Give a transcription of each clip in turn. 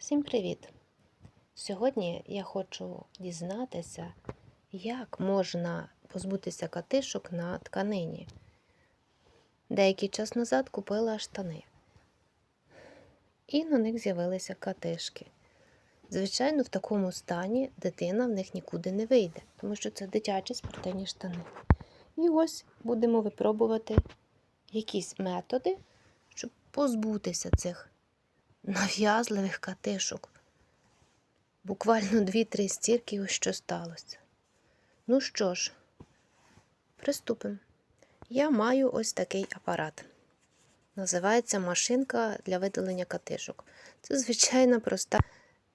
Всім привіт! Сьогодні я хочу дізнатися, як можна позбутися катишок на тканині. Деякий час назад купила штани, і на них з'явилися катишки. Звичайно, в такому стані дитина в них нікуди не вийде, тому що це дитячі спортивні штани. І ось будемо випробувати якісь методи, щоб позбутися цих нав'язливих катишок. Буквально дві-три стірки ось що сталося. Ну що ж, приступимо. Я маю ось такий апарат. Називається машинка для видалення катишок. Це звичайна проста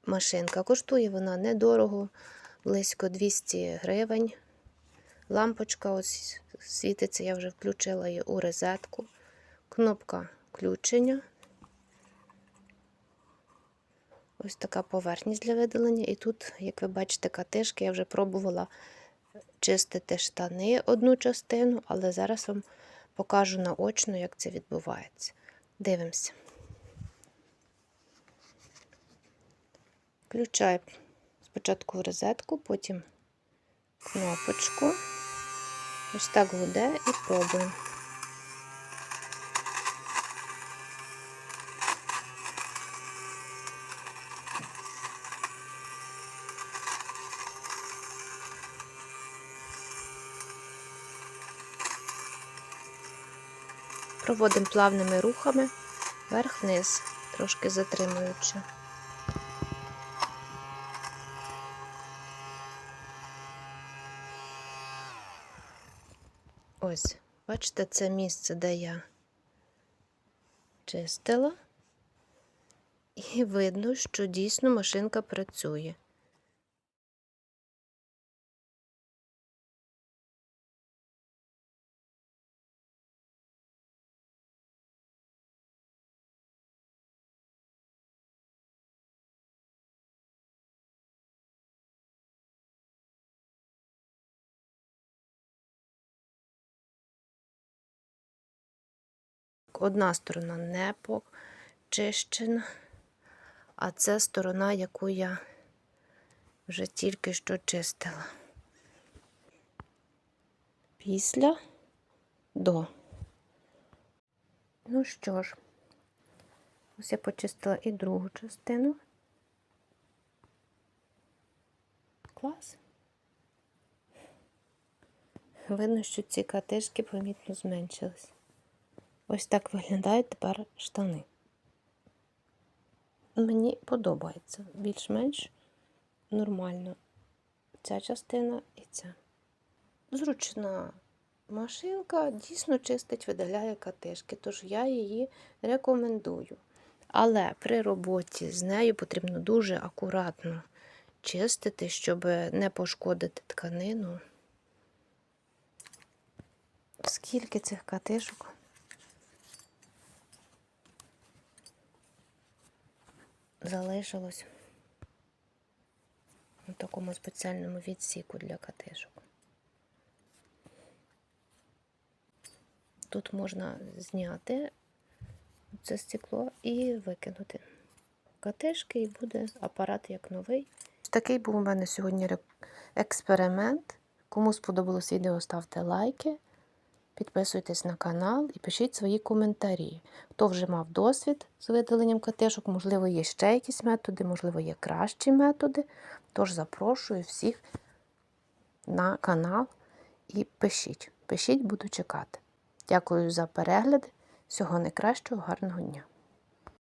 машинка. Коштує вона недорого, близько 200 гривень. Лампочка ось світиться, я вже включила її у розетку. Кнопка включення. Ось така поверхність для видалення. І тут, як ви бачите, катишки, я вже пробувала чистити штани одну частину, але зараз вам покажу наочно, як це відбувається. Дивимося. Включаю спочатку розетку, потім кнопочку. Ось так гуде і пробуємо. Проводимо плавними рухами вверх-вниз, трошки затримуючи. Ось, бачите, це місце, де я чистила, і видно, що дійсно машинка працює. Одна сторона не почищена, а це сторона, яку я вже тільки що чистила. Після до. Ну що ж, ось я почистила і другу частину. Клас. Видно, що ці катишки помітно зменшились. Ось так виглядають тепер штани. Мені подобається більш-менш нормально ця частина і ця. Зручна машинка дійсно чистить, видаляє катишки, тож я її рекомендую. Але при роботі з нею потрібно дуже акуратно чистити, щоб не пошкодити тканину. Скільки цих катишок? Залишилось у такому спеціальному відсіку для катишок. Тут можна зняти це стекло і викинути катишки, і буде апарат як новий. Такий був у мене сьогодні експеримент. Кому сподобалось відео, ставте лайки. Підписуйтесь на канал і пишіть свої коментарі. Хто вже мав досвід з видаленням катишок, можливо, є ще якісь методи, можливо, є кращі методи. Тож запрошую всіх на канал і пишіть. Пишіть, буду чекати. Дякую за перегляд. Всього найкращого, гарного дня!